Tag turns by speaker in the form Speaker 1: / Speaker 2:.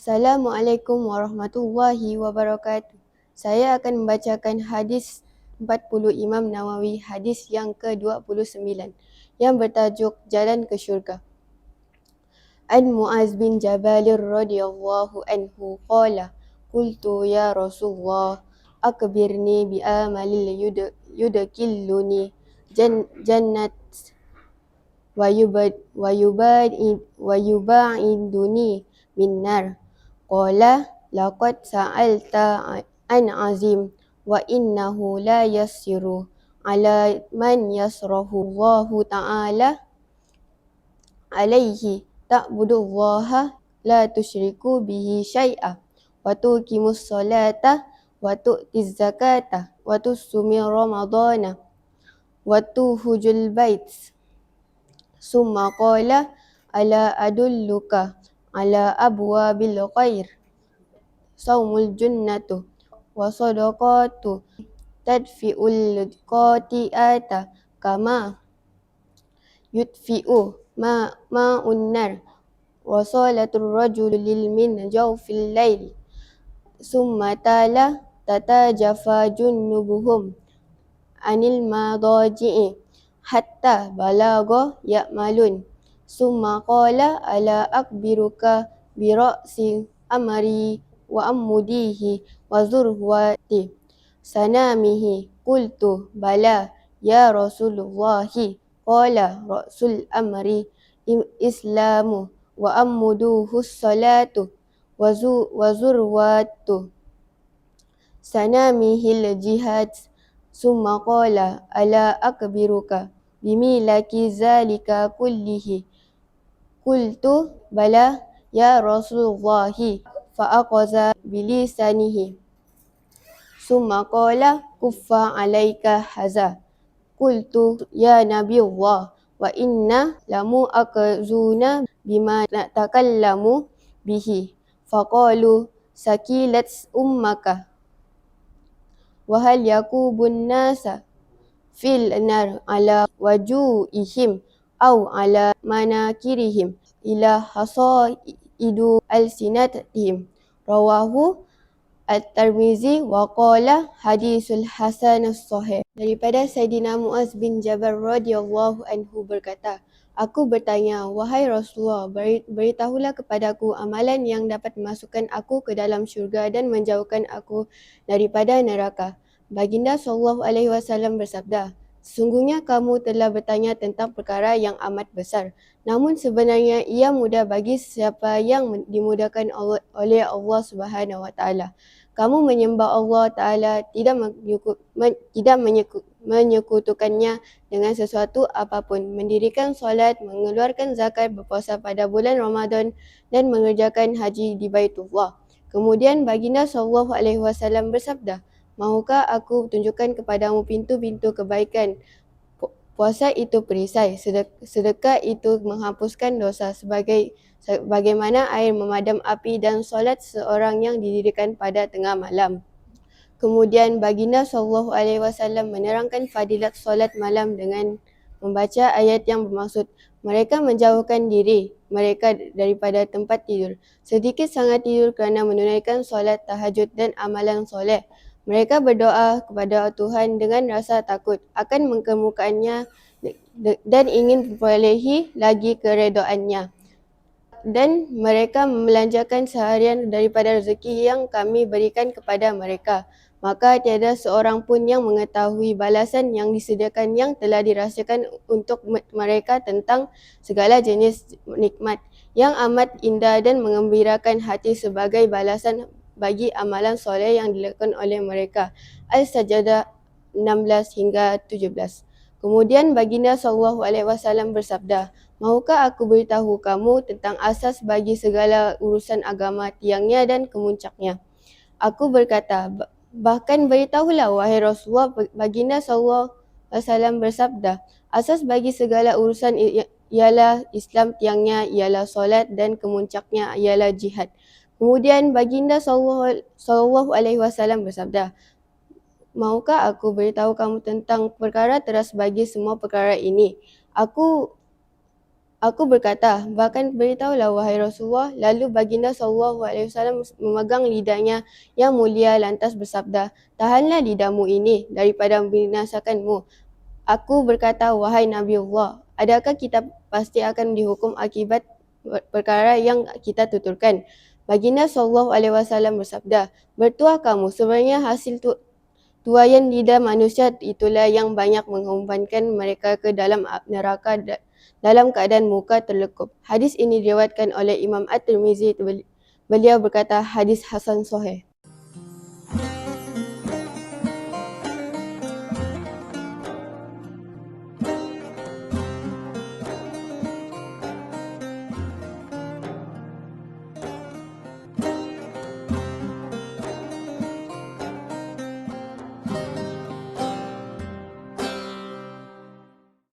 Speaker 1: Assalamualaikum warahmatullahi wabarakatuh. Saya akan membacakan hadis 40 Imam Nawawi, hadis yang ke-29 yang bertajuk Jalan ke Syurga. An Muaz bin Jabal radhiyallahu anhu qala qultu ya Rasulullah akbirni bi amalil yud yudkiluni jan jannat wa yubad wa yubad wa yubaiduni min nar Qala laqad sa'alta an azim wa innahu la yassiru ala man yasrahu Allahu ta'ala alaihi ta'budullaha la tusyriku bihi syai'a wa tuqimus salata wa tu'tiz zakata wa tusumi ramadana wa tuhujul bait summa qala ala adulluka ala abwabil khair. Saumul jannatu wa sadaqatu tadfi'ul qati'ata kama yudfi'u ma ma'un nar. Wa salatul rajul lil min jawfil lail summa tala tatajafa junubuhum anil madaji'i hatta balagha ya'malun Summa qala ala akbiruka bi ra'si amri wa ammudihi wa zurwati sanamihi? Qultu bala ya Rasulullah qala ra'sul amri islamu wa ammuduhu salatu wa zu wa zurwatu sanamihi jihad. Summa qala ala akbiruka bimilaki zalika kullihi Qultu bala ya Rasulullah fa'aqaza bilisanihi. Summa qala kuffa alaika haza. Qultu ya Nabi Allah wa inna lamu akazuna bima natakallamu bihi. Faqalu sakilat ummaka. Wahal yakubun nasa fil nar ala wajuihim au ala manakirihim ila hasaidu alsinatihim rawahu at-tirmizi wa qala hadisul hasan as-sahih daripada sayyidina muaz bin jabal radhiyallahu anhu berkata Aku bertanya, wahai Rasulullah, beritahulah kepadaku amalan yang dapat memasukkan aku ke dalam syurga dan menjauhkan aku daripada neraka. Baginda sallallahu alaihi wasallam bersabda, Sesungguhnya kamu telah bertanya tentang perkara yang amat besar. Namun sebenarnya ia mudah bagi siapa yang dimudahkan oleh Allah Subhanahu Wa Taala. Kamu menyembah Allah Taala tidak men, tidak menyekut, menyekutukannya dengan sesuatu apapun. Mendirikan solat, mengeluarkan zakat, berpuasa pada bulan Ramadan dan mengerjakan haji di Baitullah. Kemudian baginda sallallahu alaihi wasallam bersabda, Mahukah aku tunjukkan kepadamu pintu-pintu kebaikan? Puasa itu perisai, sedekah itu menghapuskan dosa sebagai bagaimana air memadam api dan solat seorang yang didirikan pada tengah malam. Kemudian baginda sallallahu alaihi wasallam menerangkan fadilat solat malam dengan membaca ayat yang bermaksud mereka menjauhkan diri mereka daripada tempat tidur. Sedikit sangat tidur kerana menunaikan solat tahajud dan amalan soleh. Mereka berdoa kepada Tuhan dengan rasa takut akan mengkemukaannya dan ingin memperolehi lagi keredoannya. Dan mereka melanjarkan seharian daripada rezeki yang kami berikan kepada mereka. Maka tiada seorang pun yang mengetahui balasan yang disediakan yang telah dirasakan untuk mereka tentang segala jenis nikmat yang amat indah dan mengembirakan hati sebagai balasan bagi amalan soleh yang dilakukan oleh mereka. Al-Sajdah 16 hingga 17. Kemudian baginda sallallahu alaihi wasallam bersabda, "Mahukah aku beritahu kamu tentang asas bagi segala urusan agama, tiangnya dan kemuncaknya?" Aku berkata, "Bahkan beritahulah wahai Rasulullah." Baginda sallallahu alaihi wasallam bersabda, "Asas bagi segala urusan ialah Islam, tiangnya ialah solat dan kemuncaknya ialah jihad." Kemudian baginda sallallahu alaihi wasallam bersabda, Maukah aku beritahu kamu tentang perkara teras bagi semua perkara ini? Aku Aku berkata, bahkan beritahulah wahai Rasulullah. Lalu baginda sallallahu alaihi wasallam memegang lidahnya yang mulia lantas bersabda, tahanlah lidahmu ini daripada membinasakanmu. Aku berkata, wahai Nabi Allah, adakah kita pasti akan dihukum akibat perkara yang kita tuturkan? Baginda sallallahu alaihi wasallam bersabda, bertuah kamu, sebenarnya hasil tu tuayan lidah manusia itulah yang banyak mengumpankan mereka ke dalam neraka dalam keadaan muka terlekup. Hadis ini diriwayatkan oleh Imam At-Tirmizi. Beliau berkata hadis hasan sahih.